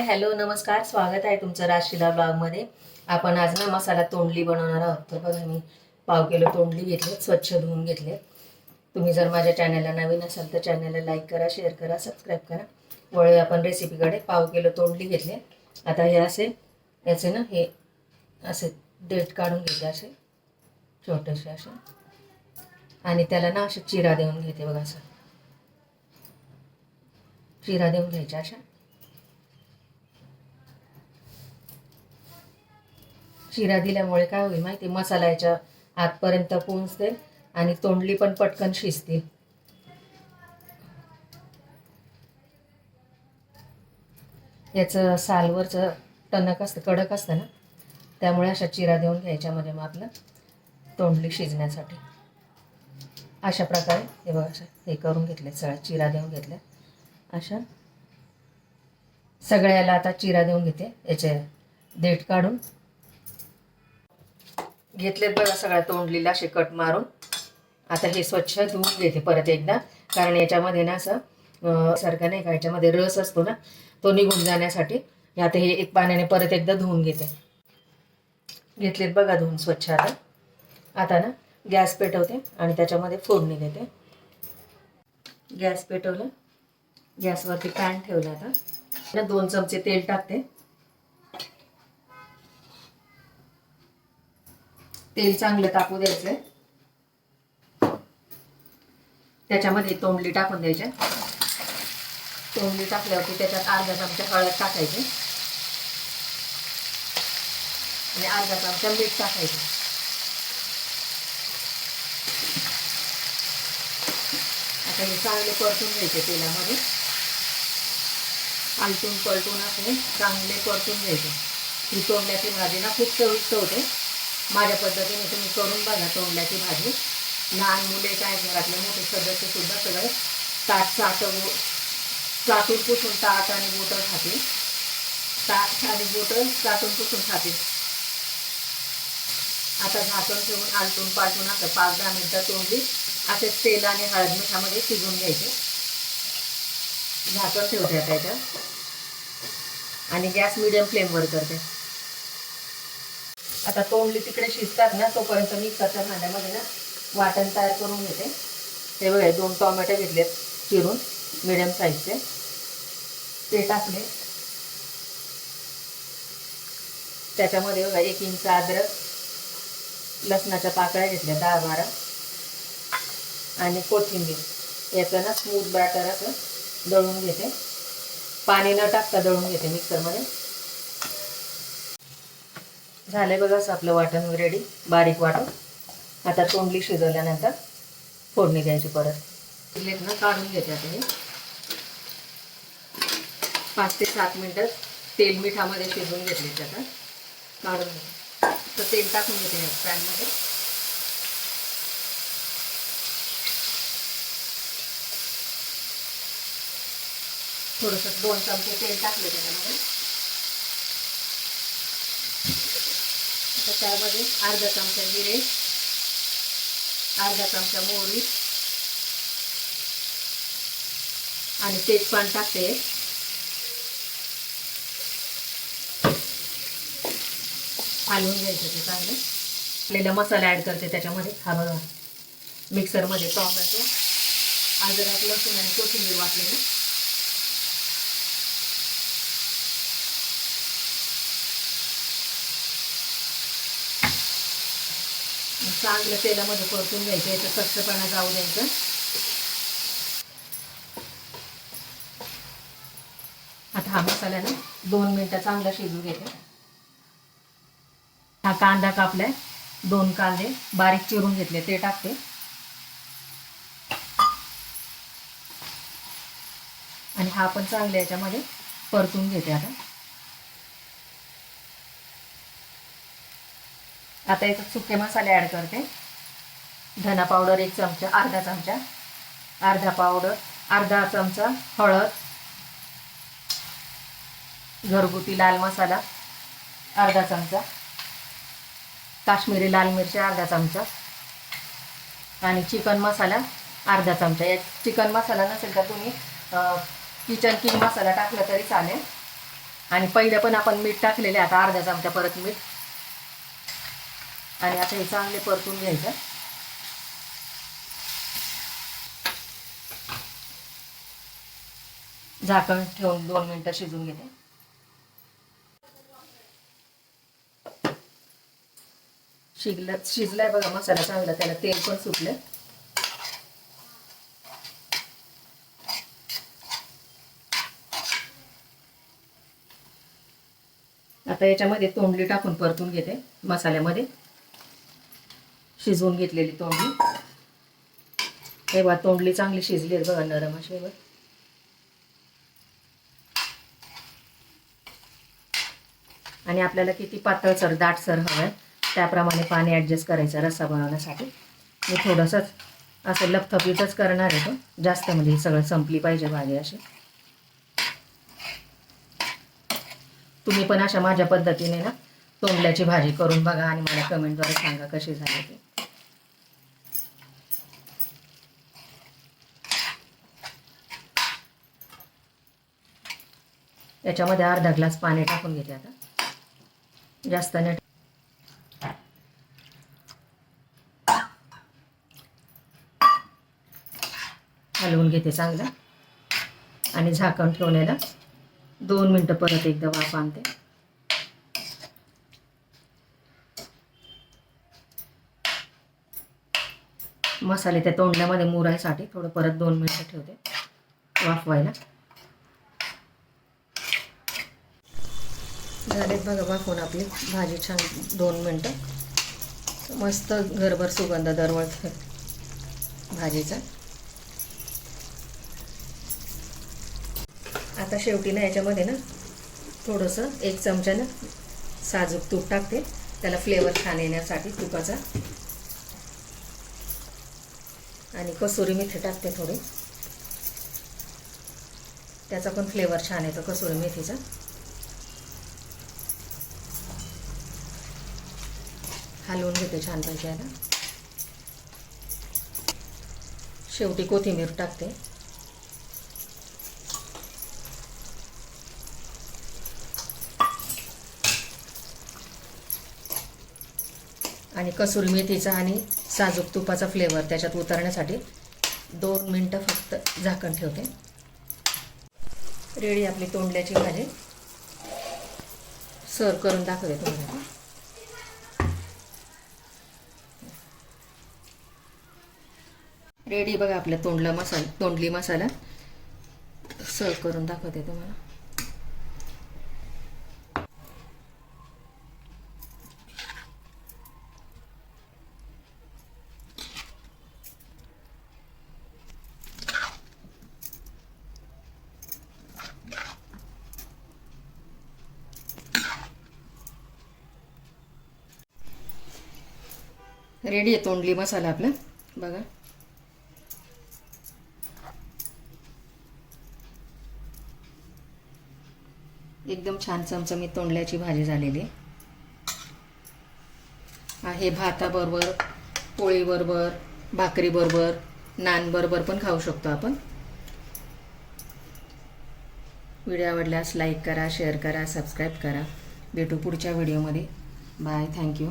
Hello नमस्कार स्वागत आहे तुमचं राशीला ब्लॉगमध्ये. आपण आज ना मसाला तोंडली बनवणार आहोत. तर बघा मी पाव किलो तोंडली घेतले स्वच्छ धुवून घेतले तुम्ही जर माझ्या चॅनलला नवीन असाल तर चॅनलला लाईक करा शेअर करा सबस्क्राईब करा. वळूया आपण रेसिपीकडे पाव किलो तोंडली घेतले. आता हे असे याचे ना हे असे डेट काढून घेते असे. छोटेसे असे. आणि त्याला ना असे चिरा देऊन घेते बघा असं. चिरा देऊन घ्यायच्या अशा. चिरा दिल्यामुळे काय होईल माहिती मसाला याच्या आतपर्यंत पोहोचतील आणि तोंडली पण पटकन शिजतील याचं सालवरचं टणक असतं कडक असतं ना? त्यामुळे अशा चिरा देऊन घ्यायच्यामध्ये मग आपलं तोंडली शिजण्यासाठी. अशा प्रकारे हे बघा असं हे करून घेतले सगळ्या चिरा देऊन घेतल्या. अशा. सगळ्याला आता चिरा देऊन घेते. याचे देठ काढून घेतलेत बघा सगळ्या तोंडलीला असे कट मारून. आता हे स्वच्छ धुवून घेते परत एकदा. कारण याच्यामध्ये ना असं अं, सारखं नाही का याच्यामध्ये रस असतो ना तो निघून जाण्यासाठी. आता हे एक पाण्याने परत एकदा धुवून घेते. घेतलेत बघा धुवून स्वच्छ आता. आता ना गॅस पेटवते आणि त्याच्यामध्ये फोडणी देते. गॅस पेटवलं. गॅसवरती पॅन ठेवलं आता दोन चमचे तेल टाकते. तेल चांगलं तापू द्यायचंय त्याच्यामध्ये तोंडली टाकून द्यायचे. तोंडली टाकल्यावरती त्याच्यात अर्धा चमचा हळद टाकायची. आणि अर्धा चमचा मीठ टाकायचं. आता हे चांगले परतून घ्यायचे तेलामध्ये. आलटून पलटून असे चांगले परतून घ्यायचे. ही तोंडल्याची भाजी ना खूप चविष्ट होते. माझ्या पद्धतीने तुम्ही करून बघा तोंडल्याची भाजी. लहान मुले काय घरातले मोठे सदस्य सुद्धा सगळे ताट चाटव चाटून पुसून ताट आणि बोटं खातील. ताट आणि बोटं चाटून पुसून खातील. आता झाकण ठेवून आलटून पालटून असं पाच दहा मिनटं तोंडली. असे तेल आणि हळद मिठामध्ये शिजून घ्यायचे. झाकण ठेवते आता याच्यात आणि गॅस मिडियम फ्लेमवर करते. आता तोंडली तिकडे शिजतात ना तोपर्यंत मिक्सरच्या भांड्यामध्ये ना वाटण तयार करून घेते. हे बघा दोन टोमॅटो घेतलेत चिरून मिडियम साईजचे ते टाकले. त्याच्यामध्ये बघा एक इंच अद्रक लसणाच्या पाकळ्या घेतल्या दहा बारा. आणि कोथिंबीर. याचं ना स्मूथ बॅटर असं दळून घेते. पाणी न टाकता दळून घेते मिक्सरमध्ये झालंय बघा असं आपलं वाटण रेडी बारीक वाटण आता तोंडली शिजवल्यानंतर फोडणी द्यायची परत. ना काढून घेते आता हे पाच ते सात मिनटं तेल मिठामध्ये शिजवून घेतले आता. काढून तर तेल टाकून घेते पॅनमध्ये थोडंसं दोन चमचे तेल टाकले त्याच्यामध्ये. आता त्यामध्ये अर्धा चमचा जिरे अर्धा चमचा मोहरी आणि तेजपान टाकते. हलवून घ्यायचं ते चांगलं. आपल्याला मसाला ॲड करते त्याच्यामध्ये. हा बघा. मिक्सरमध्ये टॉमॅटो अद्रक लसूण आणि कोथिंबीर वाटलेलं. चांगलं तेलामध्ये परतून घ्यायचं याचं कच्चपणा जाऊ द्यायचं. आता हा मसाल्यानं दोन मिनटं चांगला शिजू घेते. हा कांदा कापलाय दोन कांदे बारीक चिरून घेतले ते टाकते. आणि हा पण चांगला याच्यामध्ये परतून घेते आता. आता याच्यात सुके मसाले ॲड करते. धना पावडर एक चमचा अर्धा चमचा. अर्धा पावडर अर्धा चमचा हळद. घरगुती लाल मसाला अर्धा चमचा. काश्मीरी लाल मिरची अर्धा चमचा. आणि चिकन मसाला अर्धा चमचा. या चिकन मसाला नसेल तर तुम्ही किचन किंग मसाला टाकला तरी चालेल. आणि पहिलं पण आपण मीठ टाकलेले आता अर्धा चमचा परत मीठ. आणि आता हे चांगले परतून घ्यायचं. झाकण ठेवून दोन मिनटं शिजून घेते. शिजला शिजलाय बघा मसाला चांगला त्याला तेल पण सुटलं आता याच्यामध्ये तोंडली टाकून परतून घेते मसाल्यामध्ये. शिजवून घेतलेली तोंडली हे बघा तोंडली चांगली शिजली आहे बघा नरम अशी बघ. आणि आपल्याला किती पातळसर दाटसर हवं आहे त्याप्रमाणे पाणी ॲडजस्ट करायचं रस्सा बनवण्यासाठी. मी थोडंसंच असं लपथपीतच करणार आहे तो. जास्त म्हणजे सगळं संपली पाहिजे भाजी अशी. तुम्ही पण अशा माझ्या पद्धतीने ना तोंडल्याची भाजी करून बघा आणि मला कमेंटद्वारे सांगा कशी झाली ती. याच्यामध्ये अर्धा ग्लास पाणी टाकून घेते आता. जास्त नाही हलवून घेते चांगलं. आणि झाकण ठेवण्याला दोन मिनटं परत एकदा वाफ आणते. मसाले त्या तोंडल्यामध्ये मुरायसाठी थोडं परत दोन मिनटं ठेवते. वाफवायला. झालेत बघा वाफवून आपली भाजी छान दोन मिनटं. मस्त घरभर सुगंध दरवळत भाजीचा. आता शेवटी ना याच्यामध्ये ना थोडंसं एक चमच्यानं साजूक तूप टाकते. त्याला फ्लेवर छान येण्यासाठी तुपाचा. आणि कसुरी मेथी टाकते थोडी. त्याचा पण फ्लेवर छान येतो कसुरी मेथीचा. हलवून घेते छान पाहिजे आता शेवटी कोथिंबीर टाकते. आणि कसुरी मेथीचा आणि साजूक तुपाचा फ्लेवर त्याच्यात उतरण्यासाठी दोन मिनटं फक्त झाकण ठेवते. रेडी आपली तोंडल्याची भाजी. सर्व करून दाखवते तुम्हाला. रेडी बघा आपला तोंडला मसाला तोंडली मसाला. सर्व करून दाखवते तुम्हाला. रेडी आहे तोंडली मसाला आपला. बघा. एकदम छान चमचमीत तोंडल्याची भाजी झालेली आहे. भाताबरोबर पोळीबरोबर भाकरीबरोबर नानबरोबर पण खाऊ शकतो आपण. व्हिडिओ आवडल्यास लाईक करा शेअर करा सबस्क्राईब करा. भेटू पुढच्या व्हिडिओमध्ये. Bye thank you.